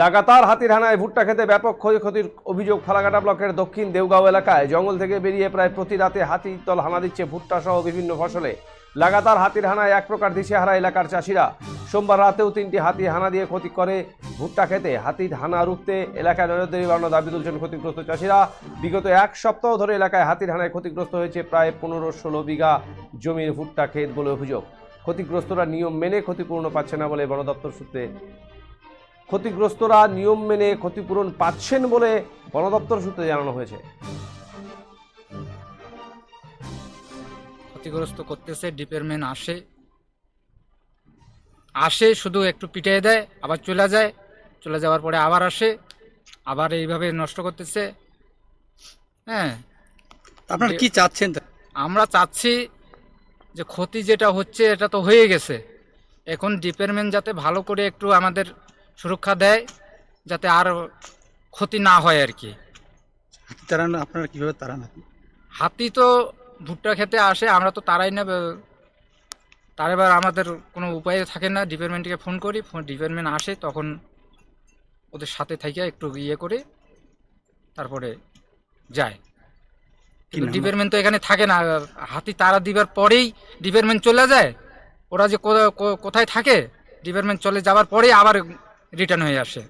লাগাতার হাতির হানায় ভুট্টা খেতে ব্যাপক ক্ষয়ক্ষতির অভিযোগ ফালাকাটা ব্লকের দক্ষিণ দেওগাঁও এলাকায়। জঙ্গল থেকে বেরিয়ে প্রায় প্রতি রাতে হাতির দল হানা দিচ্ছে ভুট্টা সহ বিভিন্ন ফসলে। লাগাতার হাতির হানায় এক প্রকার দিশেহারা এলাকার চাষিরা। সোমবার রাতেও তিনটি হাতি হানা দিয়ে ক্ষতি করে ভুট্টা খেতে। হাতির হানা রুখতে এলাকায় নজরদারি বাড়ানোর দাবি তুলছেন ক্ষতিগ্রস্ত চাষিরা। বিগত এক সপ্তাহ ধরে এলাকায় হাতির হানায় ক্ষতিগ্রস্ত হয়েছে প্রায় পনেরো ষোলো বিঘা জমির ভুট্টা ক্ষেত বলে অভিযোগ। ক্ষতিগ্রস্তরা নিয়ম মেনে ক্ষতিপূরণ পাচ্ছে না বলে বন দপ্তর সূত্রে ক্ষতিগ্রস্তরা নিয়ম মেনে ক্ষতিপূরণ পাচ্ছেন বলে বন দপ্তর সূত্রে জানানো হয়েছে। ক্ষতিগ্রস্ত করতেছে ডিপার্টমেন্ট আসে। আসে শুধু একটু পিটিয়ে দেয় আবার চলে যায়। চলে যাওয়ার পরে আবার আসে আবার এইভাবে নষ্ট করতেছে। হ্যাঁ। আপনারা কি চাচ্ছেন? আমরা চাচ্ছি যে ক্ষতি যেটা হচ্ছে এটা তো হয়ে গেছে। এখন ডিপার্টমেন্ট যাতে ভালো করে একটু আমাদের সুরক্ষা দেয় যাতে আর ক্ষতি না হয় আর কি হাতি তাড়ানো আপনারা কীভাবে তাড়ান হাতি? হাতি তো ভুট্টা খেতে আসে আমরা তো তারাই না তার এবার আমাদের কোনো উপায় থাকে না ডিপার্টমেন্টকে ফোন করি ফোন ডিপার্টমেন্ট আসে তখন ওদের সাথে থেকে একটু ইয়ে করে তারপরে যায় কিন্তু? ডিপার্টমেন্ট তো এখানে থাকে না হাতি তারা দিবার পরেই ডিপার্টমেন্ট চলে যায় ওরা যে কোথায় থাকে ডিপার্টমেন্ট চলে যাওয়ার পরেই আবার রিটার্ন হয়ে আসে।